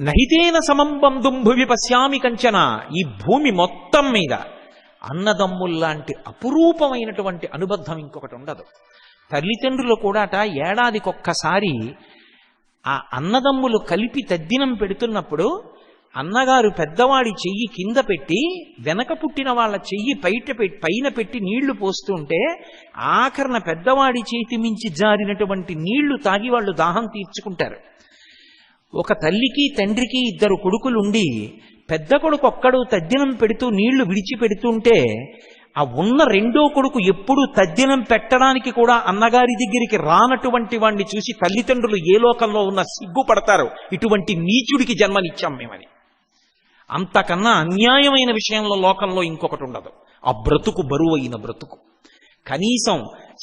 నహితేన సమం బంధుం పశ్యామి కంచన. ఈ భూమి మొత్తం మీద అన్నదమ్ముల్లాంటి అపురూపమైనటువంటి అనుబంధం ఇంకొకటి ఉండదు. తల్లిదండ్రులు కూడాట ఏడాదికొక్కసారి ఆ అన్నదమ్ములు కలిపి తద్దినం పెడుతున్నప్పుడు అన్నగారు పెద్దవాడి చెయ్యి కింద పెట్టి వెనక పుట్టిన వాళ్ళ చెయ్యి పైట పెట్టి పైన పెట్టి నీళ్ళు పోస్తుంటే ఆఖరణ పెద్దవాడి చేతి మించి జారినటువంటి నీళ్ళు తాగి వాళ్ళు దాహం తీర్చుకుంటారు. ఒక తల్లికి తండ్రికి ఇద్దరు కొడుకులుండి పెద్ద కొడుకు ఒక్కడు తద్దినం పెడుతూ నీళ్ళు విడిచిపెడుతుంటే ఆ ఉన్న రెండో కొడుకు ఎప్పుడు తద్దినం పెట్టడానికి కూడా అన్నగారి దగ్గరికి రానటువంటి వాణ్ణి చూసి తల్లిదండ్రులు ఏ లోకంలో ఉన్న సిగ్గుపడతారు. ఇటువంటి నీచుడికి జన్మనిచ్చాం మేమని. అంతకన్నా అన్యాయమైన విషయంలో లోకంలో ఇంకొకటి ఉండదు. ఆ బ్రతుకు బరువైన బ్రతుకు. కనీసం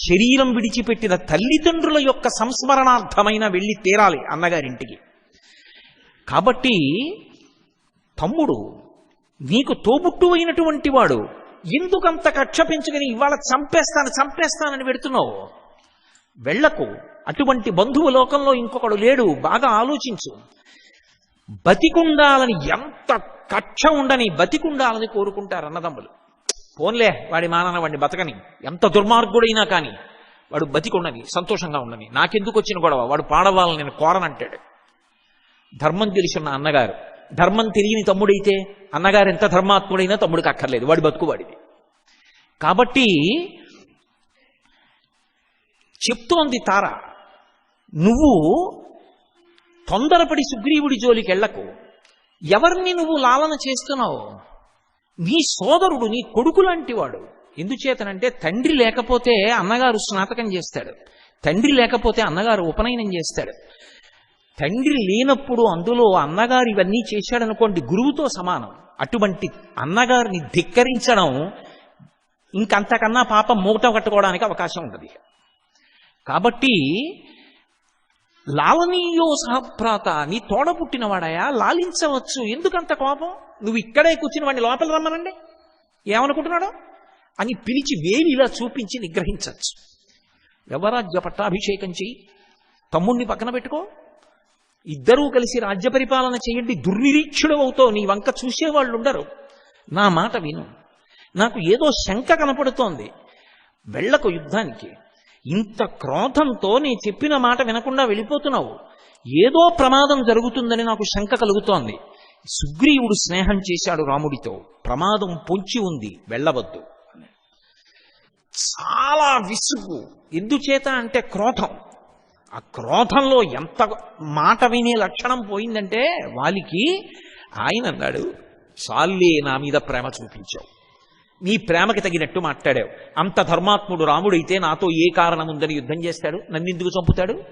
శరీరం విడిచిపెట్టిన తల్లిదండ్రుల యొక్క సంస్మరణార్థమైన వెళ్ళి తీరాలి అన్నగారింటికి. కాబట్టి తమ్ముడు నీకు తోబుట్టు అయినటువంటి వాడు. ఎందుకంత కక్ష పెంచుకుని ఇవాళ చంపేస్తాను చంపేస్తానని పెడుతున్నావు? వెళ్ళకు అటువంటి బంధువు లోకంలో ఇంకొకడు లేడు. బాగా ఆలోచించు. బతికుండాలని ఎంత కక్ష ఉండని బతికుండాలని కోరుకుంటారు అన్నదమ్ములు. పోన్లే వాడి మానన వాడిని బతకని. ఎంత దుర్మార్గుడైనా కానీ వాడు బతికుండని సంతోషంగా ఉండని. నాకెందుకు వచ్చిన గొడవ? వాడు పాడవాలని నేను కోరనంటాడు. ధర్మం తెలిసిన అన్నగారు. ధర్మం తెలియని తమ్ముడైతే అన్నగారు ఎంత ధర్మాత్ముడైనా తమ్ముడికి అక్కర్లేదు. వాడి బతుకు వాడిది. కాబట్టి చెప్తోంది తార నువ్వు తొందరపడి సుగ్రీవుడి జోలికి వెళ్ళకు. ఎవరిని నువ్వు లాలన చేస్తున్నావు? నీ సోదరుడు నీ కొడుకు లాంటి వాడు. ఎందుచేతనంటే తండ్రి లేకపోతే అన్నగారు స్నాతకం చేస్తాడు. తండ్రి లేకపోతే అన్నగారు ఉపనయనం చేస్తాడు. తండ్రి లేనప్పుడు అందులో అన్నగారు ఇవన్నీ చేశాడనుకోండి గురువుతో సమానం. అటువంటి అన్నగారిని ధిక్కరించడం ఇంకంతకన్నా పాపం మూట కట్టుకోవడానికి అవకాశం ఉండదు కాబట్టి లాలనీయో సహప్రాత నీ తోడ పుట్టినవాడయా? లాలించవచ్చు. ఎందుకంత కోపం? నువ్వు ఇక్కడే కూర్చుని వాడిని లోపల రమ్మనండి. ఏమనుకుంటున్నాడు? అని పిలిచి వేలి ఇలా చూపించి నిగ్రహించవచ్చు యవరాజ్య పట్టాభిషేకం చెయ్యి. తమ్ముణ్ణి పక్కన పెట్టుకో. ఇద్దరూ కలిసి రాజ్య పరిపాలన చేయండి దుర్నిరీక్షుడు అవుతావు. నీ వంక చూసేవాళ్ళు ఉండరు. నా మాట విను. నాకు ఏదో శంక కనపడుతోంది. వెళ్ళకు యుద్ధానికి. ఇంత క్రోధంతో నీ చెప్పిన మాట వినకుండా వెళ్ళిపోతున్నావు. ఏదో ప్రమాదం జరుగుతుందని నాకు శంక కలుగుతోంది. సుగ్రీవుడు స్నేహం చేశాడు రాముడితో. ప్రమాదం పొంచి ఉంది. వెళ్ళవద్దు. చాలా విసుగు. ఎందుచేత అంటే క్రోధం. ఆ క్రోధంలో ఎంత మాట వినే లక్షణం పోయిందంటే వాలికి ఆయన అన్నాడు సాల్లే నా మీద ప్రేమ చూపించావు. నీ ప్రేమకి తగినట్టు మాట్లాడావు. అంత ధర్మాత్ముడు రాముడైతే నాతో ఏ కారణం ఉందని యుద్ధం చేస్తాడు? నన్ను ఎందుకు చంపుతాడు?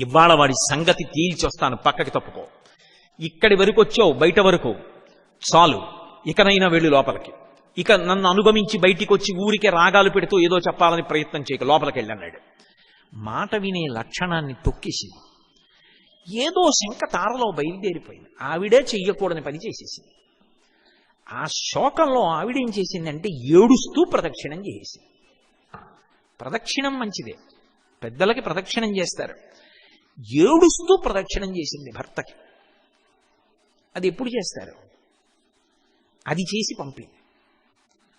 ఇవాళ వాడి సంగతి తేల్చొస్తాను పక్కకి తప్పుకో. ఇక్కడి వరకు వచ్చావు బయట వరకు. చాలు ఇకనైనా వెళ్ళు లోపలికి. ఇక నన్ను అనుగమించి బయటికి వచ్చి ఊరికే రాగాలు పెడుతూ ఏదో చెప్పాలని ప్రయత్నం చేయక లోపలికి వెళ్ళన్నాడు మాట వినే లక్షణాన్ని తొక్కేసింది. ఏదో శంక తారలో బయలుదేరిపోయింది. ఆవిడే చెయ్యకూడని పని చేసేసింది. ఆ శోకంలో ఆవిడేం చేసిందంటే ఏడుస్తూ ప్రదక్షిణం చేసేసింది. ప్రదక్షిణం మంచిదే. పెద్దలకి ప్రదక్షిణం చేస్తారు. ఏడుస్తూ ప్రదక్షిణం చేసింది భర్తకి. అది ఎప్పుడు చేస్తారు? అది చేసి పంపింది.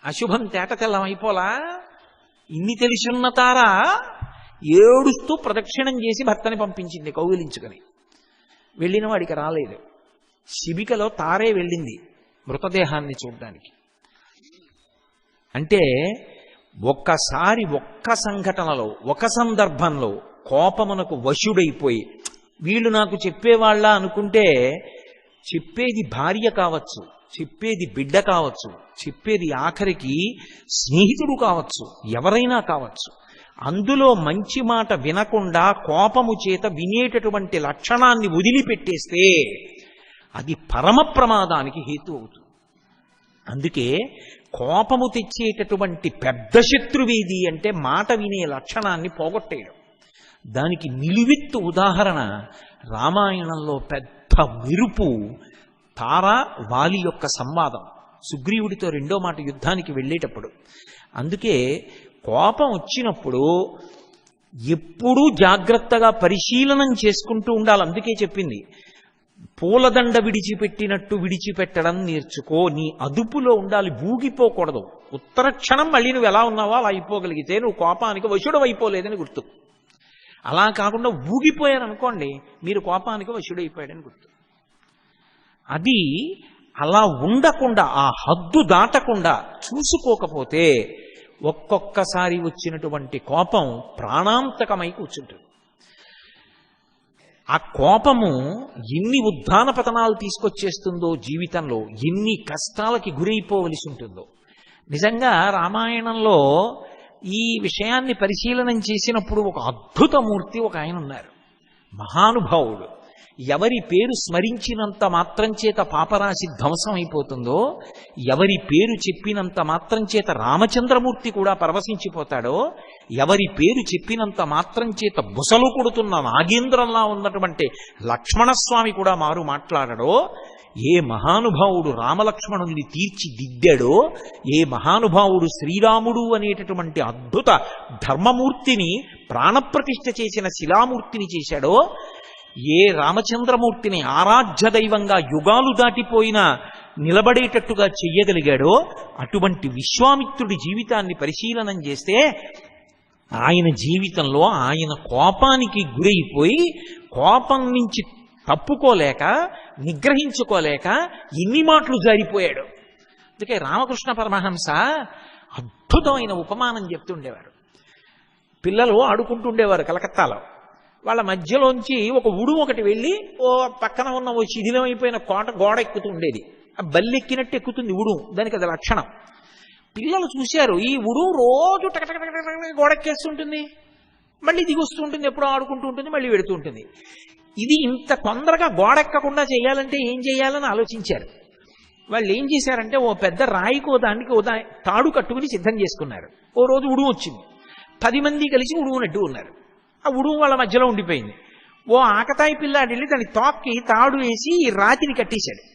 అశుభం తేట తెల్లం అయిపోలా ఇన్ని తెలిసున్న తార? ఏడుస్తూ ప్రదక్షిణం చేసి భర్తని పంపించింది కౌగిలించుకొని. వెళ్ళిన వాడికి రాలేదు. శిబికలో తారే వెళ్ళింది మృతదేహాన్ని చూడడానికి. అంటే ఒక్కసారి ఒక్క సంఘటనలో ఒక సందర్భంలో కోపమునకు వశుడైపోయి వీళ్ళు నాకు చెప్పేవాళ్ళ అనుకుంటే చెప్పేది భార్య కావచ్చు చెప్పేది బిడ్డ కావచ్చు చెప్పేది ఆఖరికి స్నేహితుడు కావచ్చు ఎవరైనా కావచ్చు. అందులో మంచి మాట వినకుండా కోపము చేత వినేటటువంటి లక్షణాన్ని వదిలిపెట్టేస్తే అది పరమ ప్రమాదానికి హేతు అవుతుంది. అందుకే కోపము తెచ్చేటటువంటి పెద్ద శత్రువేది అంటే మాట వినే లక్షణాన్ని పోగొట్టేయడం. దానికి నిలువెత్తు ఉదాహరణ రామాయణంలో పెద్ద విరుపు తార వాలి యొక్క సంవాదం. సుగ్రీవుడితో రెండో మాట యుద్ధానికి వెళ్ళేటప్పుడు. అందుకే కోపం వచ్చినప్పుడు ఎప్పుడూ జాగ్రత్తగా పరిశీలనం చేసుకుంటూ ఉండాలి. అందుకే చెప్పింది పూలదండ విడిచిపెట్టినట్టు విడిచిపెట్టడం నేర్చుకో నీ అదుపులో ఉండాలి ఊగిపోకూడదు. ఉత్తర క్షణం మళ్ళీ నువ్వు ఎలా ఉన్నావో అలా అయిపోగలిగితే నువ్వు కోపానికి వశుడు అయిపోలేదని గుర్తు. అలా కాకుండా ఊగిపోయారనుకోండి మీరు కోపానికి వశుడైపోయాడని గుర్తు. అది అలా ఉండకుండా ఆ హద్దు దాటకుండా చూసుకోకపోతే ఒక్కొక్కసారి వచ్చినటువంటి కోపం ప్రాణాంతకమై కూర్చుంటుంది. ఆ కోపము ఎన్ని ఉద్ధాన పతనాలు తీసుకొచ్చేస్తుందో జీవితంలో ఎన్ని కష్టాలకి గురైపోవలసి ఉంటుందో. నిజంగా రామాయణంలో ఈ విషయాన్ని పరిశీలనం చేసినప్పుడు ఒక అద్భుతమూర్తి ఒక ఆయన ఉన్నారు. మహానుభావుడు. ఎవరి పేరు స్మరించినంత మాత్రం చేత పాపరాశి ధ్వంసం అయిపోతుందో ఎవరి పేరు చెప్పినంత మాత్రం చేత రామచంద్రమూర్తి కూడా పరవశించిపోతాడో ఎవరి పేరు చెప్పినంత మాత్రం చేత బుసలు కొడుతున్న నాగేంద్రంలా ఉన్నటువంటి లక్ష్మణస్వామి కూడా మారు మాట్లాడడో ఏ మహానుభావుడు రామలక్ష్మణుల్ని తీర్చిదిద్దాడో ఏ మహానుభావుడు శ్రీరాముడు అనేటటువంటి అద్భుత ధర్మమూర్తిని ప్రాణప్రతిష్ఠ చేసిన శిలామూర్తిని చేశాడో ఏ రామచంద్రమూర్తిని ఆరాధ్య దైవంగా యుగాలు దాటిపోయిన నిలబడేటట్టుగా చెయ్యగలిగాడో అటువంటి విశ్వామిత్రుడి జీవితాన్ని పరిశీలనం చేస్తే ఆయన జీవితంలో ఆయన కోపానికి గురైపోయి కోపం నుంచి తప్పుకోలేక నిగ్రహించుకోలేక ఎన్ని మాటలు జారిపోయాడు. అందుకే రామకృష్ణ పరమహంస అద్భుతమైన ఉపమానం చెప్తుండేవారు. పిల్లలు ఆడుకుంటుండేవారు కలకత్తాలో. వాళ్ళ మధ్యలోంచి ఒక ఉడుము ఒకటి వెళ్ళి ఓ పక్కన ఉన్న ఓ శిథిలమైపోయిన కోట గోడ ఎక్కుతూ ఉండేది. ఆ బల్లి ఎక్కినట్టు ఎక్కుతుంది ఉడుము. దానికి అది లక్షణం. పిల్లలు చూశారు ఈ ఉడు రోజు టకటక గోడ ఎక్కేస్తుంటుంది మళ్ళీ దిగి వస్తూ ఉంటుంది ఎప్పుడో ఆడుకుంటూ ఉంటుంది మళ్ళీ పెడుతూ ఉంటుంది. ఇది ఇంత తొందరగా గోడెక్కకుండా చేయాలంటే ఏం చేయాలని ఆలోచించారు. వాళ్ళు ఏం చేశారంటే ఓ పెద్ద రాయికో దానికి ఓ తాడు కట్టుకుని సిద్ధం చేసుకున్నారు. ఓ రోజు ఉడుము వచ్చింది. పది మంది కలిసి ఉడువునట్టు ఉన్నారు ఆ ఉడుము వాళ్ళ మధ్యలో ఉండిపోయింది. ఓ ఆకతాయి పిల్లాడు వెళ్ళి దాని తోక్కి తాడు వేసి ఈ రాతిని కట్టేశాడు.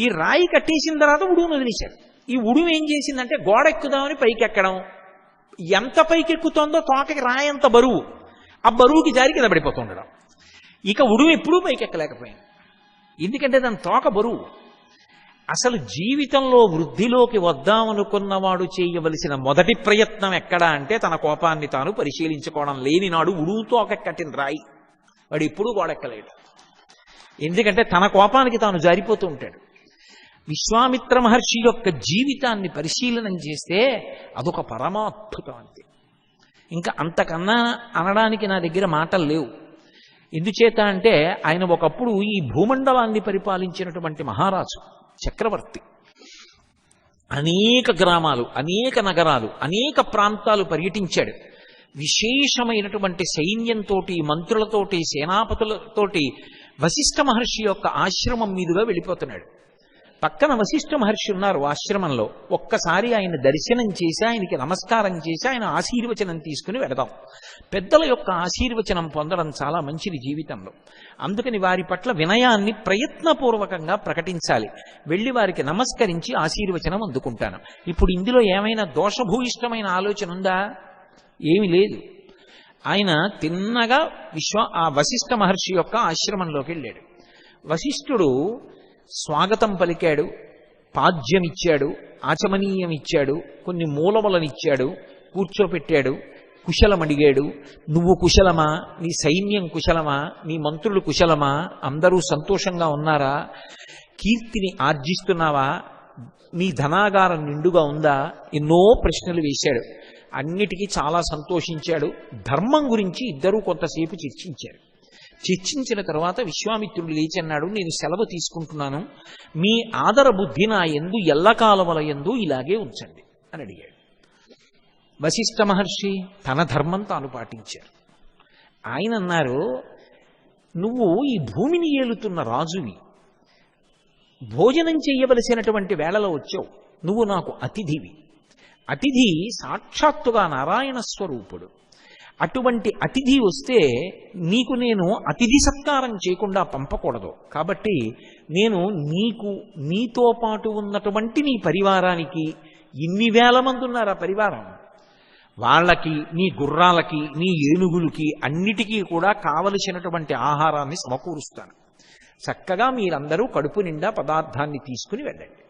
ఈ రాయి కట్టేసిన తర్వాత ఉడుము వదిలేశాడు. ఈ ఉడుము ఏం చేసిందంటే గోడ ఎక్కుదామని పైకి ఎక్కడం. ఎంత పైకి ఎక్కుతోందో తోకకి రాయి బరువు. ఆ బరువుకి జారి కింద పడిపోతుండడం. ఇక ఉడుము ఎప్పుడూ పైకి ఎక్కలేకపోయింది. ఎందుకంటే దాని తోక బరువు. అసలు జీవితంలో వృద్ధిలోకి వద్దామనుకున్నవాడు చేయవలసిన మొదటి ప్రయత్నం ఎక్కడా అంటే తన కోపాన్ని తాను పరిశీలించుకోవడం లేని నాడు ఉడువుతో ఒక కట్టిన రాయి. వాడు ఎప్పుడూ గోడెక్కలేడు. ఎందుకంటే తన కోపానికి తాను జారిపోతూ ఉంటాడు. విశ్వామిత్ర మహర్షి యొక్క జీవితాన్ని పరిశీలనం చేస్తే అదొక పరమాద్భుతం అంతే ఇంకా అంతకన్నా అనడానికి నా దగ్గర మాటలు లేవు. ఎందుచేత అంటే ఆయన ఒకప్పుడు ఈ భూమండలాన్ని పరిపాలించినటువంటి మహారాజు. చక్రవర్తి. అనేక గ్రామాలు అనేక నగరాలు అనేక ప్రాంతాలు పర్యటించాడు. విశేషమైనటువంటి సైన్యంతో మంత్రులతోటి సేనాపతులతోటి వశిష్ఠ మహర్షి యొక్క ఆశ్రమం మీదుగా వెళ్ళిపోతున్నాడు. పక్కన వశిష్ఠ మహర్షి ఉన్నారు ఆశ్రమంలో. ఒక్కసారి ఆయన దర్శనం చేసి ఆయనకి నమస్కారం చేసి ఆయన ఆశీర్వచనం తీసుకుని వెడదాం పెద్దల యొక్క ఆశీర్వచనం పొందడం చాలా మంచిది జీవితంలో. అందుకని వారి పట్ల వినయాన్ని ప్రయత్నపూర్వకంగా ప్రకటించాలి. వెళ్ళి వారికి నమస్కరించి ఆశీర్వచనం అందుకుంటాను. ఇప్పుడు ఇందులో ఏమైనా దోషభూయిష్టమైన ఆలోచన ఉందా? ఏమి లేదు. ఆయన తిన్నగా విశ్వ ఆ వశిష్ఠ మహర్షి యొక్క ఆశ్రమంలోకి వెళ్ళాడు. వశిష్ఠుడు స్వాగతం పలికాడు పాద్యమిచ్చాడు ఇచ్చాడు ఇచ్చాడు కొన్ని మూలములనిచ్చాడు కూర్చోపెట్టాడు కుశలమడిగాడు. నువ్వు కుశలమా? నీ సైన్యం కుశలమా? నీ మంత్రులు కుశలమా? అందరూ సంతోషంగా ఉన్నారా? కీర్తిని ఆర్జిస్తున్నావా? నీ ధనాగారం నిండుగా ఉందా? ఎన్నో ప్రశ్నలు వేశాడు. అన్నిటికీ చాలా సంతోషించాడు. ధర్మం గురించి ఇద్దరూ కొంతసేపు చర్చించారు. చర్చించిన తర్వాత విశ్వామిత్రుడు లేచి అన్నాడు నేను సెలవు తీసుకుంటున్నాను. మీ ఆదర బుద్ధి నా ఎందు ఎల్లకాలముల ఎందు ఇలాగే ఉంచండి. అని అడిగాడు. వశిష్ఠ మహర్షి తన ధర్మం తాను పాటించారు. ఆయన అన్నారు నువ్వు ఈ భూమిని ఏలుతున్న రాజువి. భోజనం చేయవలసినటువంటి వేళలో వచ్చావు. నువ్వు నాకు అతిథివి. అతిథి సాక్షాత్తుగా నారాయణ స్వరూపుడు. అటువంటి అతిథి వస్తే నీకు నేను అతిథి సత్కారం చేయకుండా పంపకూడదు. కాబట్టి నేను నీకు నీతో పాటు ఉన్నటువంటి నీ పరివారానికి ఇన్ని వేల మంది ఉన్నారు ఆ పరివారం? వాళ్ళకి నీ గుర్రాలకి నీ ఏనుగులకి అన్నిటికీ కూడా కావలసినటువంటి ఆహారాన్ని సమకూరుస్తాను. చక్కగా మీరందరూ కడుపు నిండా పదార్థాన్ని తీసుకుని వెళ్ళండి.